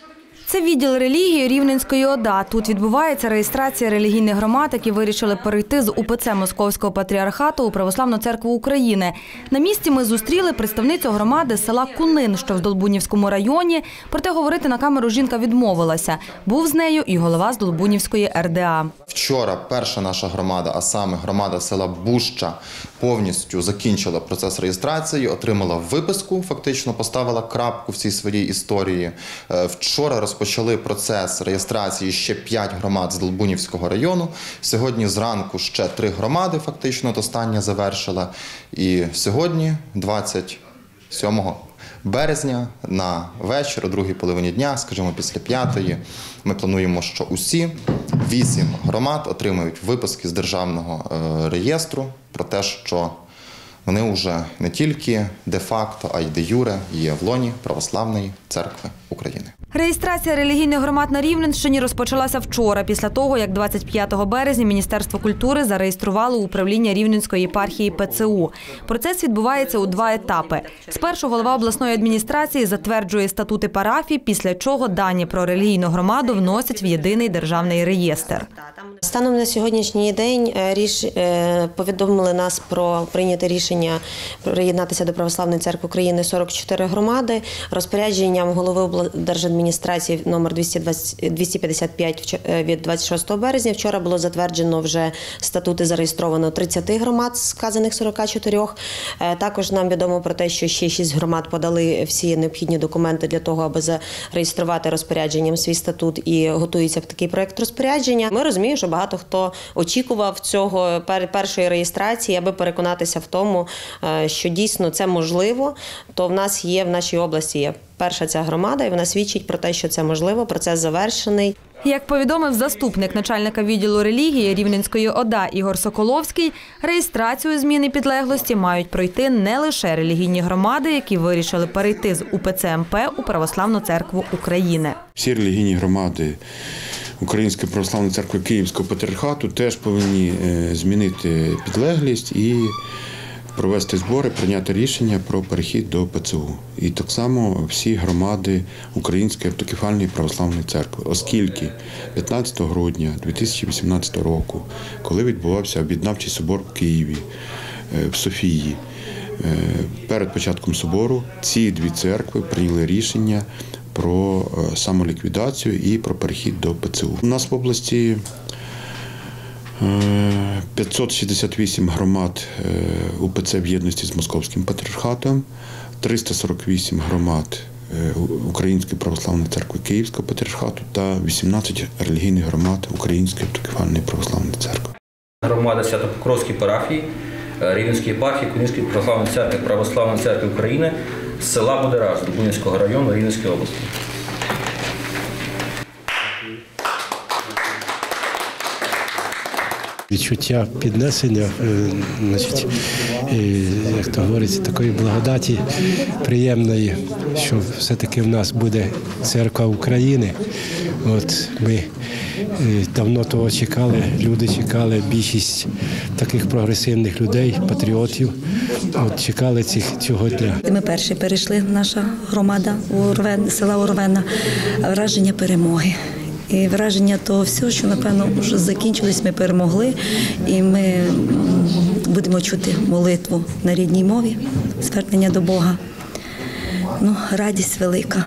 şuradaki Це відділ релігії Рівненської ОДА. Тут відбувається реєстрація релігійних громад, які вирішили перейти з УПЦ Московського патріархату у Православну церкву України. На місці ми зустріли представницю громади села Кунин, що в Здолбунівському районі. Проте говорити на камеру жінка відмовилася. Був з нею і голова Здолбунівської РДА. Вчора перша наша громада, а саме громада села Буща, повністю закінчила процес реєстрації, отримала виписку, фактично поставила крапку в цій своїй історії. Е, Вчора розпочали процес реєстрації ще 5 громад з Долбунівського району. Сьогодні зранку ще три громади, фактично, от остання завершила. І сьогодні, 27 березня, на вечір, о другій половині дня, скажімо, після п'ятої, ми плануємо, що усі вісім громад отримають виписки з державного е, реєстру про те, що вони вже не тільки де-факто, а й де-юре є в лоні Православної церкви України. Реєстрація релігійних громад на Рівненщині розпочалася вчора, після того, як 25 березня Міністерство культури зареєструвало управління Рівненської єпархії ПЦУ. Процес відбувається у два етапи. Спершу голова обласної адміністрації затверджує статути парафій, після чого дані про релігійну громаду вносять в єдиний державний реєстр. Станом на сьогоднішній день е, ріш е, повідомили нас про прийняте рішення приєднатися до Православної церкви України 44 громади. Розпорядженням голови облдержадміністрації номер 220 255 вч- е, від 26 березня. Вчора було затверджено вже статути зареєстровано 30 громад сказаних 44. Е, Також нам відомо про те, що ще 6 громад подали всі необхідні документи для того, аби зареєструвати розпорядженням свій статут і готується в такий проект розпорядження. Ми розуміємо, що багато хто очікував цього пер- першої реєстрації, аби переконатися в тому, е, що дійсно це можливо. То в нас є в нашій області є перша ця громада, і вона свідчить про те, що це можливо. Процес завершений. Як повідомив заступник начальника відділу релігії Рівненської ОДА Ігор Соколовський, реєстрацію зміни підлеглості мають пройти не лише релігійні громади, які вирішили перейти з УПЦ МП у Православну церкву України. Всі релігійні громади Української православної церкви Київського патріархату теж повинні е, змінити підлеглість і провести збори, прийняти рішення про перехід до ПЦУ. І так само всі громади Української автокефальної православної церкви, оскільки 15 грудня 2018 року, коли відбувався об'єднавчий собор в Києві, е, в Софії, е, перед початком собору ці дві церкви прийняли рішення про е, самоліквідацію і про перехід до ПЦУ. У нас в області 568 громад е, УПЦ в єдності з Московським патріархатом, 348 громад е, Української православної церкви Київського патріархату та 18 релігійних громад Української автокефальної православної церкви. Громада Свято-Покровської парафії е, Рівненської єпархії Кунівської православної церкви Православної церкви України з села Будераж Дубунівського району Рівненської області. Відчуття піднесення, е, значить, як то говориться, такої благодаті приємної, що все-таки в нас буде церква України. От ми е, давно того чекали, люди чекали, більшість таких прогресивних людей, патріотів. От чекали цих цього дня. Ми перші перейшли, наша громада Урвен, села Урвена, враження перемоги. І враження того всього, що напевно вже закінчилось, ми перемогли, і ми будемо чути молитву на рідній мові, звернення до Бога. Ну, радість велика.